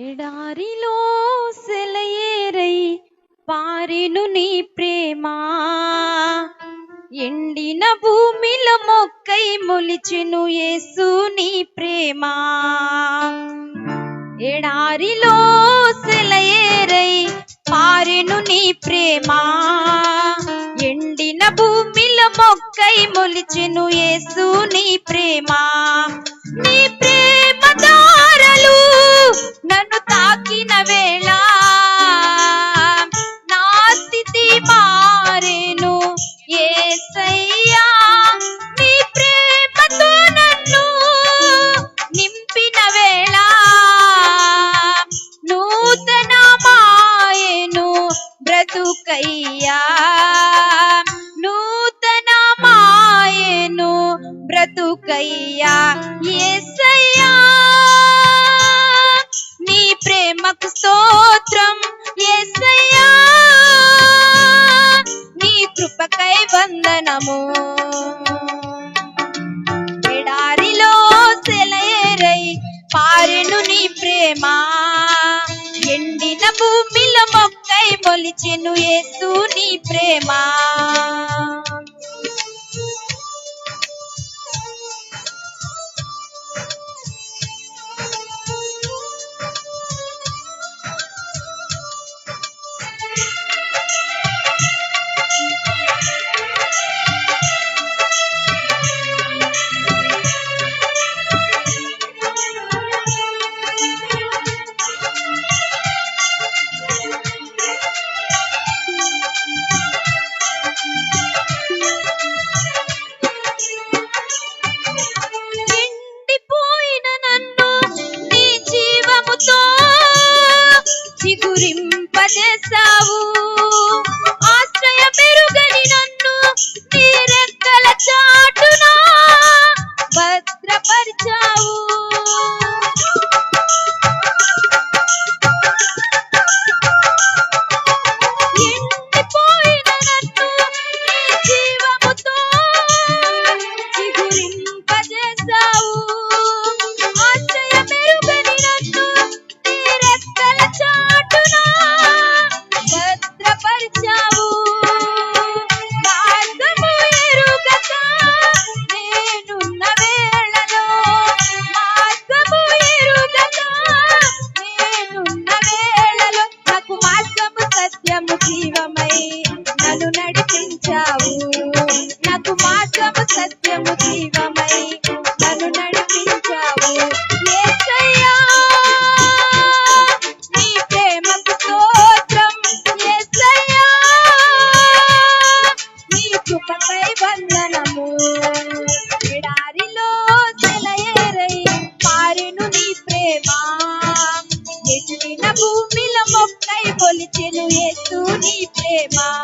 ఎడారిలో సెలయేరై పారిను నీ ప్రేమ. ఎండిన భూమిల మొక్కై మొలిచెను యేసు నీ ప్రేమ. ఎడారిలో సెలయేరై పారిను నీ ప్రేమ. ఎండిన భూమిల మొక్కై మొలిచెను యేసు నీ ప్రేమ. నీ ప్రేమ బ్రతుకయ్యా యేసయ్యా నీ ప్రేమకు స్తోత్రం యేసయ్యా నీ కృపకై వందనము. ఎడారిలో సెలయేరై పారెను నీ ప్రేమ. ఎండిన భూమిలో మొక్కై మొలిచెను ఏసు నీ ప్రేమ. చిగురింపజేశావు ఆశ్రయ పెరుగని నన్ను మార్గము సత్యము జీవమై నన్ను నడిపించావు. నీ ప్రేమకు స్తోత్రం నీ కృపకై వందనము. ఎడారిలో సెలయేరై పారెను నీ ప్రేమ. ఎండిన భూమిలో మొక్కై కొలిచెను యేసు నీ ప్రేమ.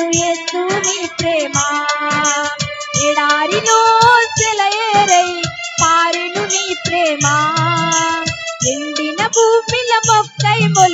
మొలిచెను యేసు నీ ప్రేమ. ఎడారిలో సెలయేరై పారెను నీ ప్రేమ. ఎండిన భూమిల మొక్కై మొలిచెను